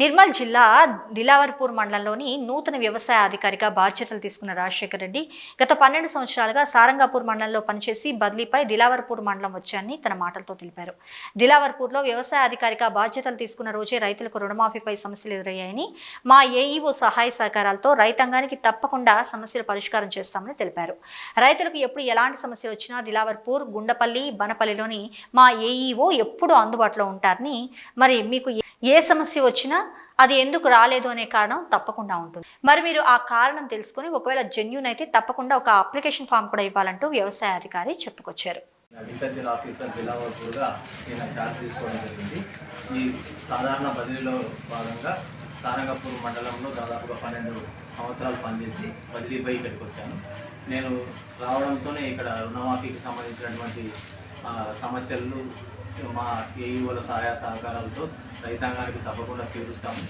నిర్మల్ జిల్లా దిలావర్పూర్ మండలంలోని నూతన వ్యవసాయ అధికారిగా బాధ్యతలు తీసుకున్న రాజశేఖర్ రెడ్డి గత పన్నెండు సంవత్సరాలుగా సారంగాపూర్ మండలంలో పనిచేసి బదిలీపై దిలావర్పూర్ మండలం వచ్చాయని తన మాటలతో తెలిపారు. దిలావర్పూర్లో వ్యవసాయ అధికారిగా బాధ్యతలు తీసుకున్న రోజే రైతులకు రుణమాఫీపై సమస్యలు ఎదురయ్యాయని మా ఏఈఓ సహాయ సహకారాలతో రైతాంగానికి తప్పకుండా సమస్యలు పరిష్కారం చేస్తామని తెలిపారు. రైతులకు ఎప్పుడు ఎలాంటి సమస్య వచ్చినా దిలావర్పూర్ గుండపల్లి బనపల్లిలోని మా ఏఈఓ ఎప్పుడు అందుబాటులో ఉంటారని మరి మీకు ఏ- సమస్య వచ్చినా అది ఎందుకు రాలేదు అనే కారణం తప్పకుండా ఉంటుంది. మరి మీరు ఆ కారణం తెలుసుకుని ఒకవేళ జెన్యున్ అయితే తప్పకుండా ఒక అప్లికేషన్ ఫామ్ కూడా ఇవ్వాలంటూ వ్యవసాయ అధికారి చెప్పుకొచ్చారు. అగ్రికల్చర్ ఆఫీసర్ జిల్లావర్పూర్గా నేను ఛార్జ్ తీసుకోవడం జరిగింది. ఈ సాధారణ బదిలీలో భాగంగా సారంగపూర్ మండలంలో దాదాపుగా పన్నెండు సంవత్సరాలు పనిచేసి బదిలీపై ఇక్కడికి వచ్చాను. నేను రావడంతోనే ఇక్కడ రుణమాఫీకి సంబంధించినటువంటి ఆ, సమస్యలు మా ఏఈఓల సహాయ సహకారాలతో రైతాంగానికి తప్పకుండా తీరుస్తాము.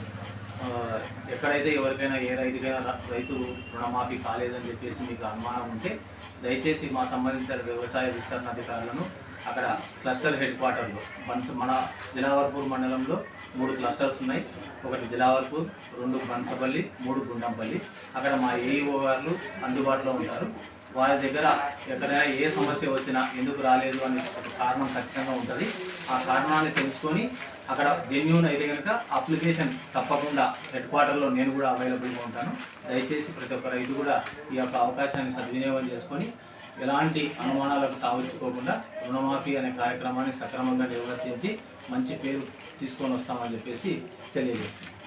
ఎక్కడైతే ఎవరికైనా ఏ రైతుకైనా రైతు రుణమాఫీ కాలేదని చెప్పేసి మీకు అనుమానం ఉంటే దయచేసి మా సంబంధిత వ్యవసాయ విస్తరణ అధికారులను అక్కడ క్లస్టర్ హెడ్ క్వార్టర్లో బన్స్ మన దిలావర్పూర్ మండలంలో మూడు క్లస్టర్స్ ఉన్నాయి. ఒకటి దిలావర్పూర్ రెండు బన్సపల్లి మూడు గుండంపల్లి. అక్కడ మా ఏఈఓ గారు అందుబాటులో ఉంటారు. వారి దగ్గర ఎక్కడైనా ఏ సమస్య వచ్చినా ఎందుకు రాలేదు అని ఒక కారణం ఖచ్చితంగా ఉంటుంది. ఆ కారణాన్ని తెలుసుకొని అక్కడ జెన్యున్ అయితే కనుక అప్లికేషన్ తప్పకుండా హెడ్ క్వార్టర్లో నేను కూడా అవైలబుల్గా ఉంటాను. దయచేసి ప్రతి ఒక్క రైతు కూడా ఈ యొక్క అవకాశాన్ని సద్వినియోగం చేసుకొని ఎలాంటి అనుమానాలకు తావచ్చుకోకుండా రుణమాఫీ అనే కార్యక్రమాన్ని సక్రమంగా నిర్వర్తించి మంచి పేరు తీసుకొని వస్తామని చెప్పేసి తెలియజేస్తున్నాను.